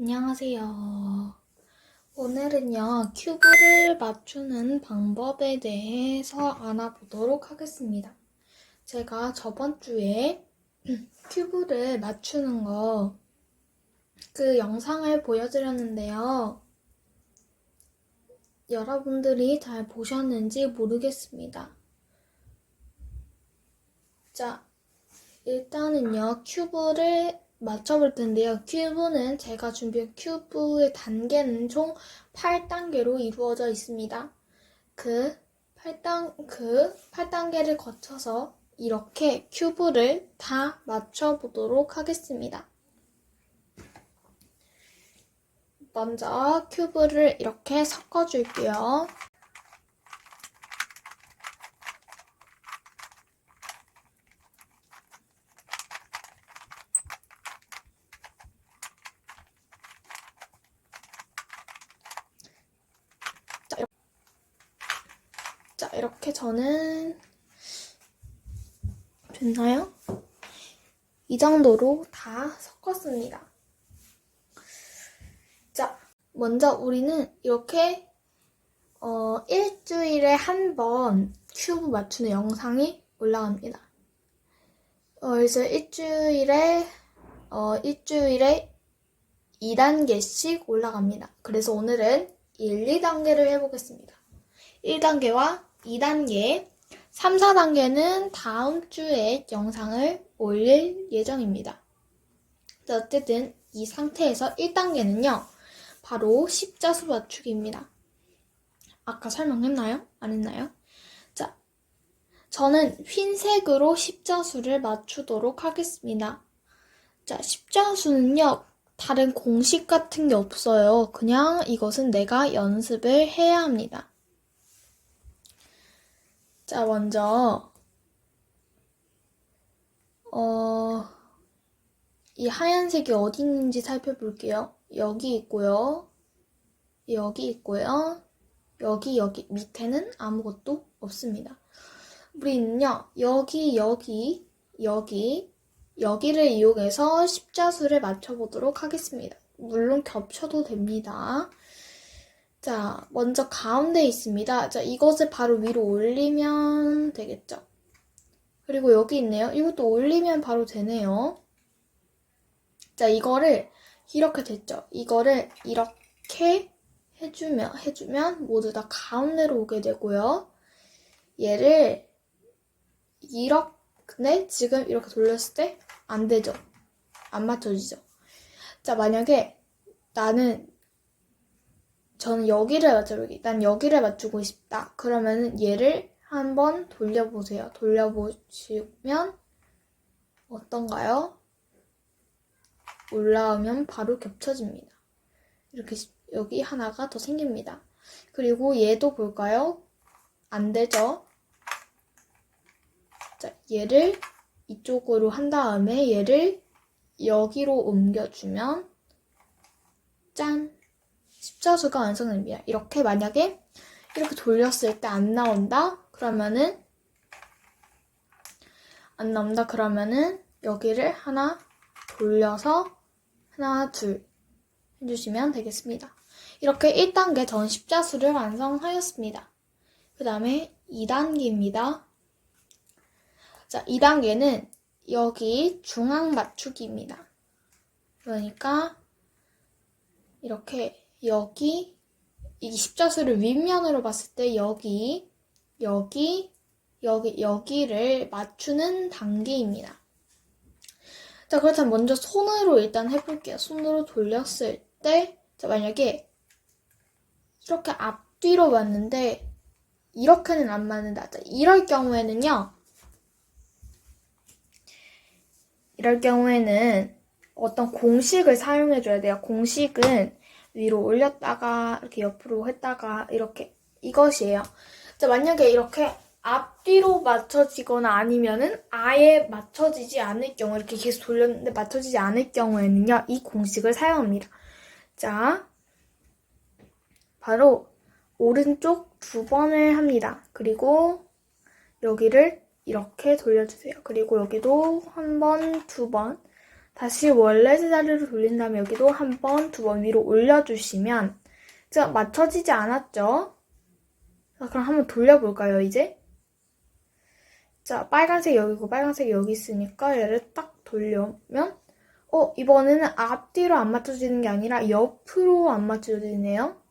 안녕하세요. 오늘은요, 큐브를 맞추는 방법에 대해서 알아보도록 하겠습니다. 제가 저번 주에 큐브를 맞추는 거, 그 영상을 보여드렸는데요. 여러분들이 잘 보셨는지 모르겠습니다. 자, 일단은요, 큐브를 맞춰볼 텐데요. 큐브는 제가 준비한 큐브의 단계는 총 8단계로 이루어져 있습니다. 그 8단, 그 8단계를 거쳐서 이렇게 큐브를 다 맞춰보도록 하겠습니다. 먼저 큐브를 이렇게 섞어줄게요. 자, 이렇게 저는 됐나요? 이 정도로 다 섞었습니다. 자, 먼저 우리는 이렇게 어, 일주일에 한 번 큐브 맞추는 영상이 올라갑니다. 어, 그래서 일주일에 어, 일주일에 2단계씩 올라갑니다. 그래서 오늘은 1, 2단계를 해보겠습니다. 1단계와 2단계, 3, 4단계는 다음 주에 영상을 올릴 예정입니다. 자, 어쨌든 이 상태에서 1단계는요, 바로 십자수 맞추기입니다. 아까 설명했나요? 안 했나요? 자, 저는 흰색으로 십자수를 맞추도록 하겠습니다. 자, 십자수는요, 다른 공식 같은 게 없어요. 그냥 이것은 내가 연습을 해야 합니다. 자, 먼저, 어, 이 하얀색이 어디 있는지 살펴볼게요. 여기 있고요. 여기 있고요. 여기, 여기. 밑에는 아무것도 없습니다. 우리는요, 여기, 여기, 여기, 여기를 이용해서 십자수를 맞춰보도록 하겠습니다. 물론 겹쳐도 됩니다. 자, 먼저 가운데 있습니다. 자, 이것을 바로 위로 올리면 되겠죠. 그리고 여기 있네요. 이것도 올리면 바로 되네요. 자, 이거를 이렇게 됐죠. 이거를 이렇게 해주면, 해주면 모두 다 가운데로 오게 되고요. 얘를 이렇게, 근데 지금 이렇게 돌렸을 때 안 되죠. 안 맞춰지죠. 자, 만약에 나는 저는 여기를 맞춰보기. 난 여기를 맞추고 싶다. 그러면은 얘를 한번 돌려보세요. 돌려보시면 어떤가요? 올라오면 바로 겹쳐집니다. 이렇게 여기 하나가 더 생깁니다. 그리고 얘도 볼까요? 안 되죠? 자, 얘를 이쪽으로 한 다음에 얘를 여기로 옮겨주면 짠! 십자수가 완성됩니다. 이렇게 만약에 이렇게 돌렸을 때 안 나온다? 그러면은 안 나온다 그러면은 여기를 하나 돌려서 하나 둘 해주시면 되겠습니다. 이렇게 1단계 전 십자수를 완성하였습니다. 그 다음에 2단계입니다. 자, 2단계는 여기 중앙 맞추기입니다. 그러니까 이렇게 여기 이 십자수를 윗면으로 봤을 때 여기 여기 여기 여기를 맞추는 단계입니다. 자, 그렇다면 먼저 손으로 일단 해볼게요. 손으로 돌렸을 때, 자, 만약에 이렇게 앞뒤로 맞는데 이렇게는 안 맞는다. 자, 이럴 경우에는요. 이럴 경우에는 어떤 공식을 사용해줘야 돼요. 공식은 위로 올렸다가 이렇게 옆으로 했다가 이렇게 이것이에요. 자, 만약에 이렇게 앞뒤로 맞춰지거나 아니면은 아예 맞춰지지 않을 경우 이렇게 계속 돌렸는데 맞춰지지 않을 경우에는요 이 공식을 사용합니다. 자, 바로 오른쪽 두 번을 합니다. 그리고 여기를 이렇게 돌려주세요. 그리고 여기도 한 번, 두 번 다시 원래 제자리로 돌린 다음에 여기도 한 번, 두 번 위로 올려주시면 자, 맞춰지지 않았죠? 자, 그럼 한번 돌려볼까요, 이제? 자, 빨간색 여기고 빨간색 여기 있으니까 얘를 딱 돌려면 어, 이번에는 앞뒤로 안 맞춰지는 게 아니라 옆으로 안 맞춰지네요.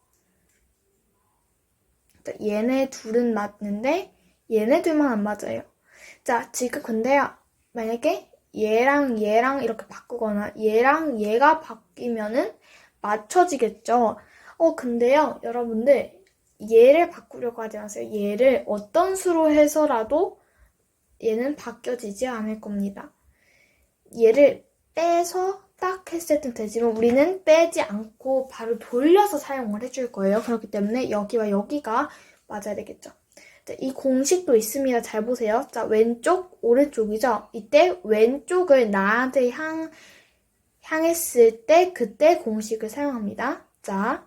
자, 얘네 둘은 맞는데 얘네 둘만 안 맞아요. 자, 지금 근데요. 만약에 얘랑 얘랑 이렇게 바꾸거나 얘랑 얘가 바뀌면은 맞춰지겠죠. 어, 근데요, 여러분들, 얘를 바꾸려고 하지 마세요. 얘를 어떤 수로 해서라도 얘는 바뀌어지지 않을 겁니다. 얘를 빼서 딱 했을 땐 되지만 우리는 빼지 않고 바로 돌려서 사용을 해줄 거예요. 그렇기 때문에 여기와 여기가 맞아야 되겠죠. 자, 이 공식도 있습니다. 잘 보세요. 자, 왼쪽, 오른쪽이죠. 이때 왼쪽을 나한테 향, 향했을 때 그때 공식을 사용합니다. 자,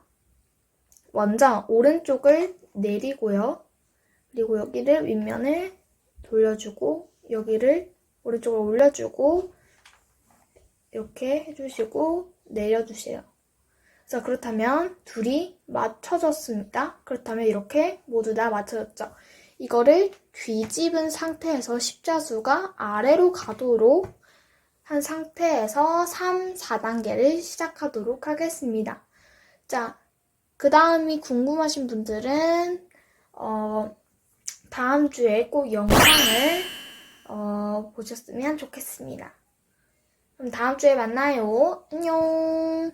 먼저 오른쪽을 내리고요. 그리고 여기를 윗면을 돌려주고 여기를 오른쪽으로 올려주고 이렇게 해주시고 내려주세요. 자, 그렇다면 둘이 맞춰졌습니다. 그렇다면 이렇게 모두 다 맞춰졌죠. 이거를 뒤집은 상태에서 십자수가 아래로 가도록 한 상태에서 3, 4단계를 시작하도록 하겠습니다. 자, 그 다음이 궁금하신 분들은, 어, 다음 주에 꼭 영상을, 어, 보셨으면 좋겠습니다. 그럼 다음 주에 만나요. 안녕.